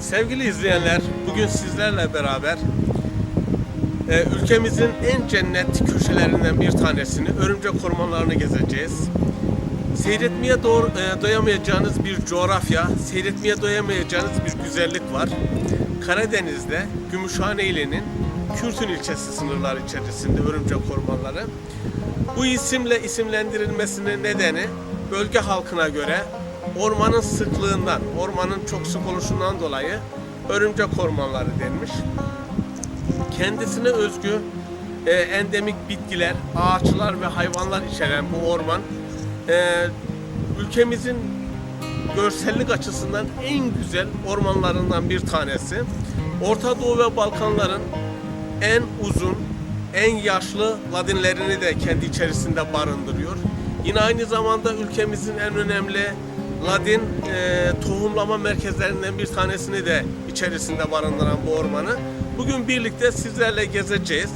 Sevgili izleyenler, bugün sizlerle beraber e, ülkemizin en cennet köşelerinden bir tanesini, örümcek ormanlarını gezeceğiz. Seyretmeye doğru, e, doyamayacağınız bir coğrafya, seyretmeye doyamayacağınız bir güzellik var. Karadeniz'de Gümüşhane ilinin Kürtün ilçesi sınırları içerisinde örümcek ormanları. Bu isimle isimlendirilmesinin nedeni bölge halkına göre ormanın sıklığından, ormanın çok sık oluşundan dolayı örümcek ormanları denmiş. Kendisine özgü e, endemik bitkiler, ağaçlar ve hayvanlar içeren bu orman e, ülkemizin görsellik açısından en güzel ormanlarından bir tanesi. Orta Doğu ve Balkanların en uzun, en yaşlı ladinlerini de kendi içerisinde barındırıyor. Yine aynı zamanda ülkemizin en önemli ladin e, tohumlama merkezlerinden bir tanesini de içerisinde barındıran bu ormanı. Bugün birlikte sizlerle gezeceğiz.